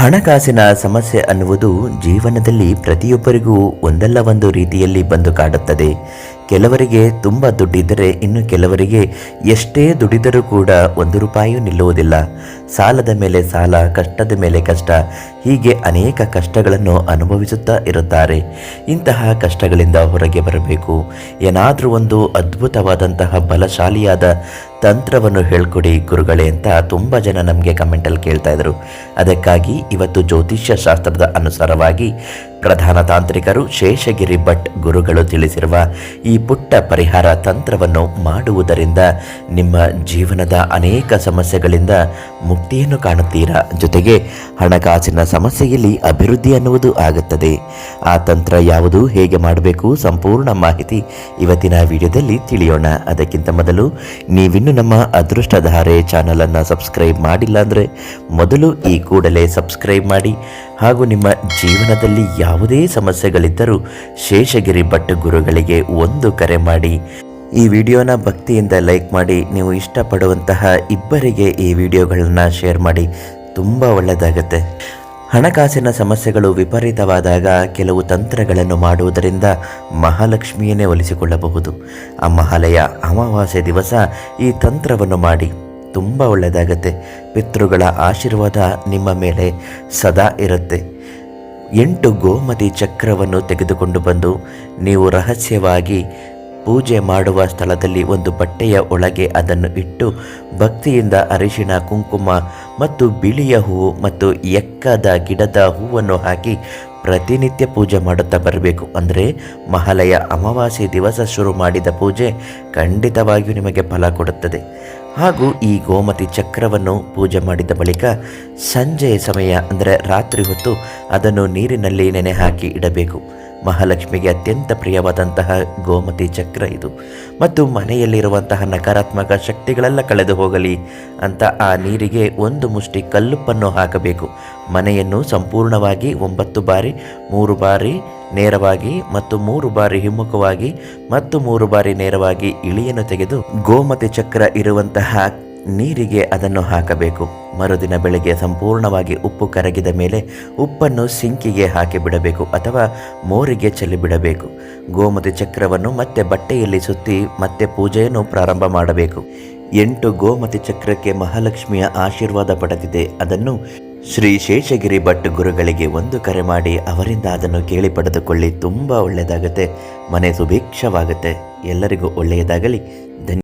ಹಣಕಾಸಿನ ಸಮಸ್ಯೆ ಅನ್ನುವುದು ಜೀವನದಲ್ಲಿ ಪ್ರತಿಯೊಬ್ಬರಿಗೂ ಒಂದಲ್ಲ ಒಂದು ರೀತಿಯಲ್ಲಿ ಬಂದು ಕಾಡುತ್ತದೆ. ಕೆಲವರಿಗೆ ತುಂಬ ದುಡ್ಡಿದ್ದರೆ ಇನ್ನು ಕೆಲವರಿಗೆ ಎಷ್ಟೇ ದುಡಿದರೂ ಕೂಡ ಒಂದು ರೂಪಾಯಿಯೂ ನಿಲ್ಲುವುದಿಲ್ಲ. ಸಾಲದ ಮೇಲೆ ಸಾಲ, ಕಷ್ಟದ ಮೇಲೆ ಕಷ್ಟ, ಹೀಗೆ ಅನೇಕ ಕಷ್ಟಗಳನ್ನು ಅನುಭವಿಸುತ್ತಾ ಇರುತ್ತಾರೆ. ಇಂತಹ ಕಷ್ಟಗಳಿಂದ ಹೊರಗೆ ಬರಬೇಕು. ಏನಾದರೂ ಒಂದು ಅದ್ಭುತವಾದಂತಹ ಬಲಶಾಲಿಯಾದ ತಂತ್ರವನ್ನು ಹೇಳ್ಕೊಡಿ ಗುರುಗಳೇ ಅಂತ ತುಂಬ ಜನ ನಮಗೆ ಕಮೆಂಟಲ್ಲಿ ಕೇಳ್ತಾ ಇದ್ರು. ಅದಕ್ಕಾಗಿ ಇವತ್ತು ಜ್ಯೋತಿಷ್ಯ ಶಾಸ್ತ್ರದ ಅನುಸಾರವಾಗಿ ಪ್ರಧಾನ ತಾಂತ್ರಿಕರು ಶೇಷಗಿರಿ ಭಟ್ ಗುರುಗಳು ತಿಳಿಸಿರುವ ಈ ಪುಟ್ಟ ಪರಿಹಾರ ತಂತ್ರವನ್ನು ಮಾಡುವುದರಿಂದ ನಿಮ್ಮ ಜೀವನದ ಅನೇಕ ಸಮಸ್ಯೆಗಳಿಂದ ಮುಕ್ತಿಯನ್ನು ಕಾಣುತ್ತೀರಾ? ಜೊತೆಗೆ ಹಣಕಾಸಿನ ಸಮಸ್ಯೆಯಲ್ಲಿ ಅಭಿವೃದ್ಧಿ ಅನ್ನುವುದು ಆಗುತ್ತದೆ. ಆ ತಂತ್ರ ಯಾವುದು, ಹೇಗೆ ಮಾಡಬೇಕು, ಸಂಪೂರ್ಣ ಮಾಹಿತಿ ಇವತ್ತಿನ ವಿಡಿಯೋದಲ್ಲಿ ತಿಳಿಯೋಣ. ಅದಕ್ಕಿಂತ ಮೊದಲು ನೀವಿನ್ನು ನಮ್ಮ ಅದೃಷ್ಟಧಾರೆ ಚಾನಲನ್ನು ಸಬ್ಸ್ಕ್ರೈಬ್ ಮಾಡಿಲ್ಲ ಅಂದರೆ ಮೊದಲು ಈ ಕೂಡಲೇ ಸಬ್ಸ್ಕ್ರೈಬ್ ಮಾಡಿ ಹಾಗೂ ನಿಮ್ಮ ಜೀವನದಲ್ಲಿ ಯಾವುದೇ ಸಮಸ್ಯೆಗಳಿದ್ದರೂ ಶೇಷಗಿರಿ ಭಟ್ ಗುರುಗಳಿಗೆ ಒಂದು ಕರೆ ಮಾಡಿ. ಈ ವಿಡಿಯೋನ ಭಕ್ತಿಯಿಂದ ಲೈಕ್ ಮಾಡಿ, ನೀವು ಇಷ್ಟಪಡುವಂತಹ ಇಬ್ಬರಿಗೆ ಈ ವಿಡಿಯೋಗಳನ್ನು ಶೇರ್ ಮಾಡಿ. ತುಂಬ ಒಳ್ಳೆಯದಾಗುತ್ತೆ. ಹಣಕಾಸಿನ ಸಮಸ್ಯೆಗಳು ವಿಪರೀತವಾದಾಗ ಕೆಲವು ತಂತ್ರಗಳನ್ನು ಮಾಡುವುದರಿಂದ ಮಹಾಲಕ್ಷ್ಮಿಯನ್ನೇ ಒಲಿಸಿಕೊಳ್ಳಬಹುದು. ಆ ಮಹಾಲಯ ಅಮಾವಾಸ್ಯೆ ದಿವಸ ಈ ತಂತ್ರವನ್ನು ಮಾಡಿ. ತುಂಬ ಒಳ್ಳೆಯದಾಗತ್ತೆ. ಪಿತೃಗಳ ಆಶೀರ್ವಾದ ನಿಮ್ಮ ಮೇಲೆ ಸದಾ ಇರುತ್ತೆ. ಎಂಟು ಗೋಮತಿ ಚಕ್ರವನ್ನು ತೆಗೆದುಕೊಂಡು ಬಂದು ನೀವು ರಹಸ್ಯವಾಗಿ ಪೂಜೆ ಮಾಡುವ ಸ್ಥಳದಲ್ಲಿ ಒಂದು ಬಟ್ಟೆಯ ಒಳಗೆ ಅದನ್ನು ಇಟ್ಟು ಭಕ್ತಿಯಿಂದ ಅರಿಶಿನ ಕುಂಕುಮ ಮತ್ತು ಬಿಳಿಯ ಹೂವು ಮತ್ತು ಎಕ್ಕದ ಗಿಡದ ಹೂವನ್ನು ಹಾಕಿ ಪ್ರತಿನಿತ್ಯ ಪೂಜೆ ಮಾಡುತ್ತಾ ಬರಬೇಕು. ಅಂದರೆ ಮಹಾಲಯ ಅಮಾವಾಸ್ಯೆ ದಿವಸ ಶುರು ಮಾಡಿದ ಪೂಜೆ ಖಂಡಿತವಾಗಿಯೂ ನಿಮಗೆ ಫಲ ಕೊಡುತ್ತದೆ. ಹಾಗೂ ಈ ಗೋಮತಿ ಚಕ್ರವನ್ನು ಪೂಜೆ ಮಾಡಿದ ಬಳಿಕ ಸಂಜೆಯ ಸಮಯ, ಅಂದರೆ ರಾತ್ರಿ ಹೊತ್ತು ಅದನ್ನು ನೀರಿನಲ್ಲಿ ನೆನೆ ಹಾಕಿ ಇಡಬೇಕು. ಮಹಾಲಕ್ಷ್ಮಿಗೆ ಅತ್ಯಂತ ಪ್ರಿಯವಾದಂತಹ ಗೋಮತಿ ಚಕ್ರ ಇದು. ಮತ್ತು ಮನೆಯಲ್ಲಿರುವಂತಹ ನಕಾರಾತ್ಮಕ ಶಕ್ತಿಗಳೆಲ್ಲ ಕಳೆದು ಹೋಗಲಿ ಅಂತ ಆ ನೀರಿಗೆ ಒಂದು ಮುಷ್ಟಿ ಕಲ್ಲುಪ್ಪನ್ನು ಹಾಕಬೇಕು. ಮನೆಯನ್ನು ಸಂಪೂರ್ಣವಾಗಿ ಒಂಬತ್ತು ಬಾರಿ, ಮೂರು ಬಾರಿ ನೇರವಾಗಿ ಮತ್ತು ಮೂರು ಬಾರಿ ಹಿಮ್ಮುಖವಾಗಿ ಮತ್ತು ಮೂರು ಬಾರಿ ನೇರವಾಗಿ ಇಳಿಯನ್ನು ತೆಗೆದು ಗೋಮತಿ ಚಕ್ರ ಇರುವಂತಹ ನೀರಿಗೆ ಅದನ್ನು ಹಾಕಬೇಕು. ಮರುದಿನ ಬೆಳಗ್ಗೆ ಸಂಪೂರ್ಣವಾಗಿ ಉಪ್ಪು ಕರಗಿದ ಮೇಲೆ ಉಪ್ಪನ್ನು ಸಿಂಕಿಗೆ ಹಾಕಿ ಬಿಡಬೇಕು ಅಥವಾ ಮೋರಿಗೆ ಚೆಲ್ಲಿ ಬಿಡಬೇಕು. ಗೋಮತಿ ಚಕ್ರವನ್ನು ಮತ್ತೆ ಬಟ್ಟೆಯಲ್ಲಿ ಸುತ್ತಿ ಮತ್ತೆ ಪೂಜೆಯನ್ನು ಪ್ರಾರಂಭ ಮಾಡಬೇಕು. ಎಂಟು ಗೋಮತಿ ಚಕ್ರಕ್ಕೆ ಮಹಾಲಕ್ಷ್ಮಿಯ ಆಶೀರ್ವಾದ ಪಡೆದಿದೆ. ಅದನ್ನು ಶ್ರೀ ಶೇಷಗಿರಿ ಭಟ್ ಗುರುಗಳಿಗೆ ಒಂದು ಕರೆ ಮಾಡಿ ಅವರಿಂದ ಅದನ್ನು ಕೇಳಿ ಪಡೆದುಕೊಳ್ಳಿ. ತುಂಬ ಒಳ್ಳೆಯದಾಗುತ್ತೆ. ಮನೆ ಸುಭಿಕ್ಷವಾಗುತ್ತೆ. ಎಲ್ಲರಿಗೂ ಒಳ್ಳೆಯದಾಗಲಿ. ಧನ್ಯ